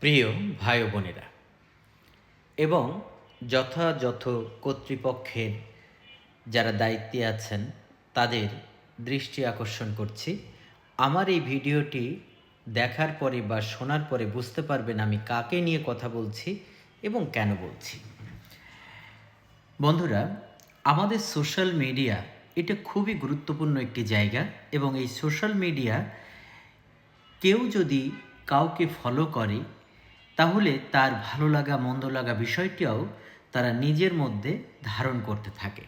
প্রিয় ভাই বোনেরা, এবং যথাযথ কর্তৃপক্ষের যারা দায়িত্বে আছেন, তাদের দৃষ্টি আকর্ষণ করছি। আমার এই ভিডিওটি দেখার পরে বা শোনার পরে বুঝতে পারবেন আমি কাকে নিয়ে কথা বলছি এবং কেন বলছি। বন্ধুরা, আমাদের সোশ্যাল মিডিয়া এটা খুবই গুরুত্বপূর্ণ একটি জায়গা, এবং এই সোশ্যাল মিডিয়া কেউ যদি কাউকে ফলো করে তাহলে তার ভালো লাগা, মন্দ লাগা বিষয়টিও তারা নিজের মধ্যে ধারণ করতে থাকে।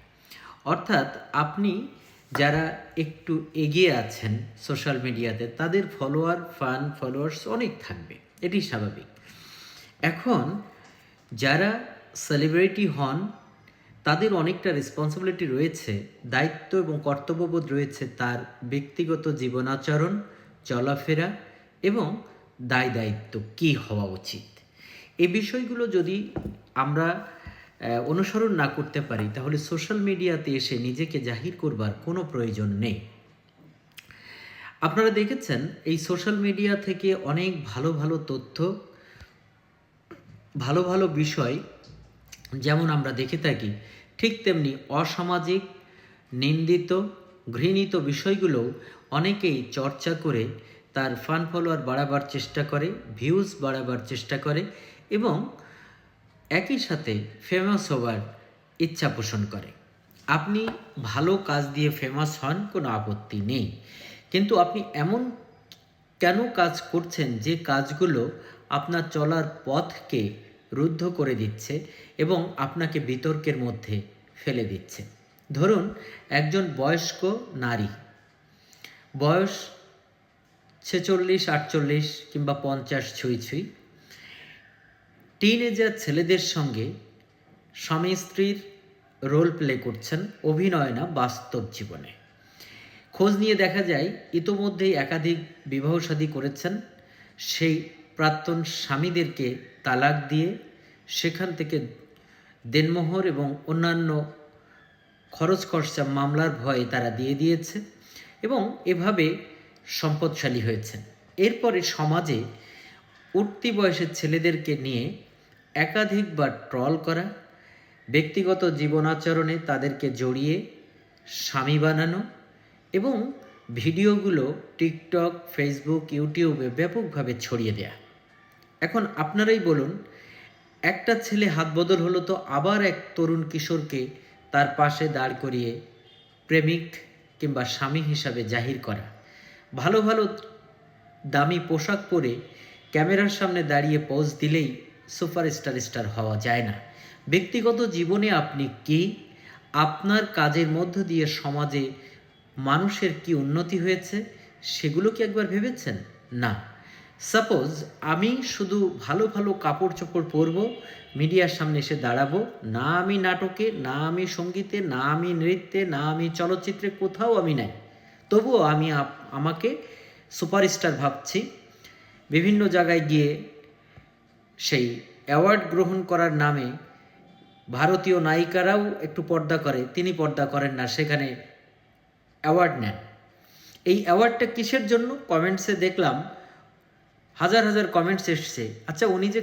অর্থাৎ আপনি যারা একটু এগিয়ে আছেন সোশ্যাল মিডিয়াতে তাদের ফলোয়ার ফান ফলোয়ার্স অনেক থাকবে। এটি স্বাভাবিক। এখন যারা সেলিব্রিটি হন, তাদের অনেকটা রেসপন্সিবিলিটি রয়েছে, দায়িত্ব এবং কর্তব্যবোধ রয়েছে তার ব্যক্তিগত জীবনাচরণ, চলাফেরা এবং দায় দায়িত্ব কী হওয়া উচিত? এই বিষয়গুলো যদি আমরা অনুসরণ না করতে পারি, তাহলে সোশ্যাল মিডিয়াতে এসে নিজেকে জাহির করবার কোনো প্রয়োজন নেই। আপনারা দেখেছেন, এই সোশ্যাল মিডিয়া থেকে অনেক ভালো ভালো তথ্য, ভালো ভালো বিষয় যেমন আমরা দেখে থাকি, ঠিক তেমনি অসামাজিক, নিন্দিত, ঘৃণিত বিষয়গুলো অনেকেই চর্চা করে তার ফান ফলোয়ার বাড়াবার চেষ্টা করে ভিউজ বাড়াবার চেষ্টা করে এবং একই সাথে ফেমাস হওয়ার ইচ্ছা পোষণ করে। আপনি ভালো কাজ দিয়ে ফেমাস হন, কোনো আপত্তি নেই। কিন্তু আপনি এমন কেন কাজ করছেন যে কাজগুলো আপনার চলার পথকে রুদ্ধ করে দিচ্ছে এবং আপনাকে বিতর্কের মধ্যে ফেলে দিচ্ছে? ধরুন, একজন বয়স্ক নারী। বয়স ছেচল্লিশ, আটচল্লিশ কিংবা পঞ্চাশ ছুঁই ছুঁই। টিনেজার ছেলেদের সঙ্গে স্বামী স্ত্রীর রোল প্লে করছেন অভিনয় না বাস্তব জীবনে। খোঁজ নিয়ে দেখা যায়, ইতোমধ্যেই একাধিক বিবাহ শাদী করেছেন। সেই প্রাক্তন স্বামীদেরকে তালাক দিয়ে সেখান থেকে দেনমোহর এবং অন্যান্য খরচ খরচা মামলার ভয়ে তারা দিয়ে দিয়েছে এবং এভাবে সম্পদশালী হয়েছেন। এরপরে সমাজে উঠতি বয়সের ছেলেদেরকে নিয়ে একাধিকবার ট্রল করা, ব্যক্তিগত জীবনাচরণে তাদেরকে জড়িয়ে স্বামী বানানো এবং ভিডিওগুলো টিকটক, ফেসবুক, ইউটিউবে ব্যাপকভাবে ছড়িয়ে দেয়া। এখন আপনারাই বলুন, একটা ছেলে হাত বদল হলো তো আবার এক তরুণ কিশোরকে তার পাশে দাঁড় করিয়ে প্রেমিক কিংবা স্বামী হিসাবে জাহির করা। ভালো ভালো দামি পোশাক পরে ক্যামেরার সামনে দাঁড়িয়ে পোজ দিলেই সুপারস্টার স্টার স্টার হওয়া যায় না। ব্যক্তিগত জীবনে আপনি কি? আপনার কাজের মধ্য দিয়ে সমাজে মানুষের কি উন্নতি হয়েছে? সেগুলো কি একবার ভেবেছেন? না। সাপোজ আমি শুধু ভালো ভালো কাপড় চোপড় পরব, মিডিয়ার সামনে এসে দাঁড়াবো, না আমি নাটকে, না আমি সঙ্গীতে, না আমি নৃত্যে, না আমি চলচ্চিত্রে কোথাও আমি নাই। তবুও আমি আমাকে সুপারস্টার ভাবছি। বিভিন্ন জায়গায় গিয়ে সেই অ্যাওয়ার্ড গ্রহণ করার নামে ভারতীয় নায়িকারাও একটু পর্দা করে, তিনি পর্দা করেন না, সেখানে অ্যাওয়ার্ড নেন। এই অ্যাওয়ার্ডটা কিসের জন্য? কমেন্টসে দেখলাম, হাজার হাজার কমেন্টস এসছে। আচ্ছা উনি যে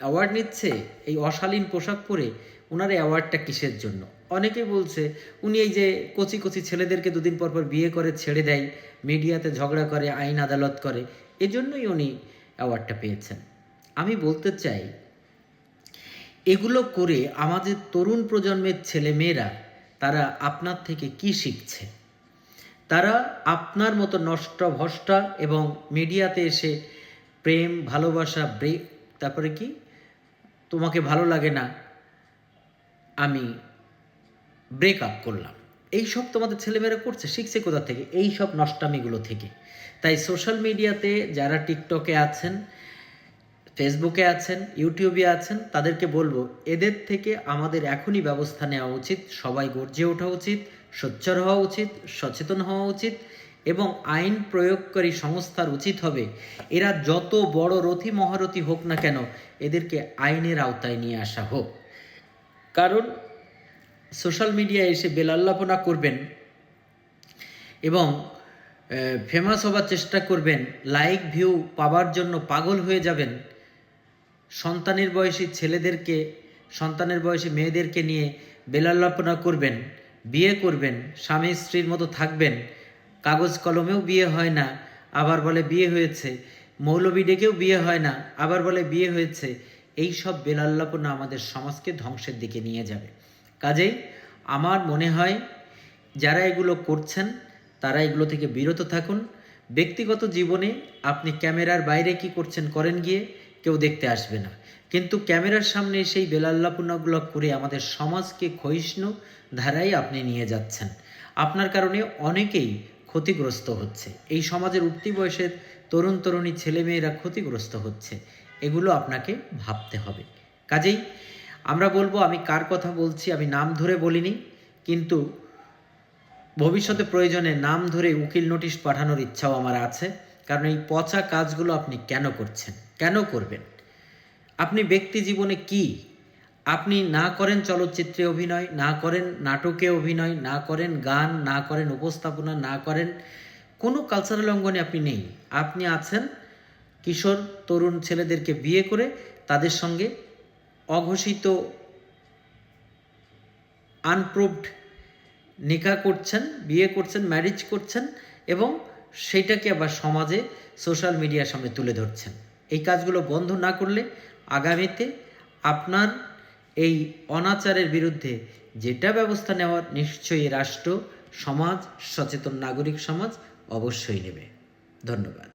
অ্যাওয়ার্ড নিচ্ছে, এই অশালীন পোশাক পরে ওনার অ্যাওয়ার্ডটা কিসের জন্য? অনেকেই বলছে, উনি এই যে কচি কচি ছেলেদেরকে দুদিন পর পর বিয়ে করে ছেড়ে দেয়, মিডিয়াতে ঝগড়া করে, আইন আদালত করে। এজন্যই উনি অ্যাওয়ার্ডটা পেয়েছেন। আমি বলতে চাই, এগুলো করে আমাদের তরুণ প্রজন্মের ছেলেমেয়েরা, তারা আপনার থেকে কি শিখছে? তারা আপনার মতো নষ্ট ভষ্টা এবং মিডিয়াতে এসে প্রেম, ভালোবাসা ব্রেক তারপরে কি? তোমাকে ভালো লাগে না, আমি ব্রেক আপ করলাম। এই সব তোমাদের ছেলেমেয়েরা করছে, শিখছে কোথা থেকে? এই সব নষ্টামিগুলো থেকে। তাই সোশ্যাল মিডিয়াতে যারা টিকটকে আছেন ফেসবুকে আছেন ইউটিউবে আছেন, তাদেরকে বলব, এদের থেকে আমাদের এখনই ব্যবস্থা নেওয়া উচিত, সবাই গর্জে ওঠা উচিত, সোচ্চার হওয়া উচিত, সচেতন হওয়া উচিত এবং আইন প্রয়োগকারী সংস্থার উচিত হবে। এরা যত বড় রথী মহারথী হোক না কেন, এদেরকে আইনের আওতায় নিয়ে আসা হোক। কারণ সোশ্যাল মিডিয়ায় এসে বেলাল্লাপনা করবেন এবং ফেমাস হবার চেষ্টা করবেন লাইক ভিউ পাওয়ার জন্য পাগল হয়ে যাবেন সন্তানের বয়সী ছেলেদেরকে, সন্তানের বয়সী মেয়েদেরকে নিয়ে বেলাল্লাপনা করবেন, বিয়ে করবেন, স্বামী স্ত্রীর মতো থাকবেন, কাগজ কলমেও বিয়ে হয় না, আবার বলে বিয়ে হয়েছে, মৌলবি ডেকেও বিয়ে হয় না, আবার বলে বিয়ে হয়েছে এই সব বেলাল্লাপনা আমাদের সমাজকে ধ্বংসের দিকে নিয়ে যাবে। কাজেই আমার মনে হয় যারা এগুলো করছেন, তারা এগুলো থেকে বিরত থাকুন। ব্যক্তিগত জীবনে আপনি ক্যামেরার বাইরে কি করছেন, করেন গিয়ে কেউ দেখতে আসবে না। কিন্তু ক্যামেরার সামনে সেই বেলাল্লাপনাগুলো করে আমাদের সমাজকে ক্ষয়িষ্ণু ধারায় আপনি নিয়ে যাচ্ছেন। আপনার কারণে অনেকেই ক্ষতিগ্রস্ত হচ্ছে। এই সমাজের উঠতি বয়সের তরুণ, তরুণী ছেলেমেয়েরা ক্ষতিগ্রস্ত হচ্ছে। এগুলো আপনাকে ভাবতে হবে। কাজেই আমরা বলব, আমি কার কথা বলছি আমি নাম ধরে বলিনি, কিন্তু ভবিষ্যতে প্রয়োজনে নাম ধরে উকিল নোটিশ পাঠানোর ইচ্ছাও আমার আছে, কারণ এই পচা কাজগুলো আপনি কেন করছেন? কেন করবেন? আপনি ব্যক্তি জীবনে কি? আপনি না করেন চলচ্চিত্রে অভিনয়, না করেন নাটকে অভিনয়, না করেন গান, না করেন উপস্থাপনা, না করেন কোনো কালচারাল অঙ্গনে আপনি নেই। আপনি আছেন কিশোর, তরুণ ছেলেদেরকে বিয়ে করে তাদের সঙ্গে অঘোষিত আনপ্রুভড নিকা করছেন, বিয়ে করছেন ম্যারেজ করছেন এবং সেইটাকে আবার সমাজে সোশ্যাল মিডিয়ার সামনে তুলে ধরছেন। এই কাজগুলো বন্ধ না করলে আগামীতে আপনার এই অনাচারের বিরুদ্ধে যেটা ব্যবস্থা নেওয়ার নিশ্চয়ই রাষ্ট্র, সমাজ, সচেতন নাগরিক সমাজ অবশ্যই নেবে। ধন্যবাদ।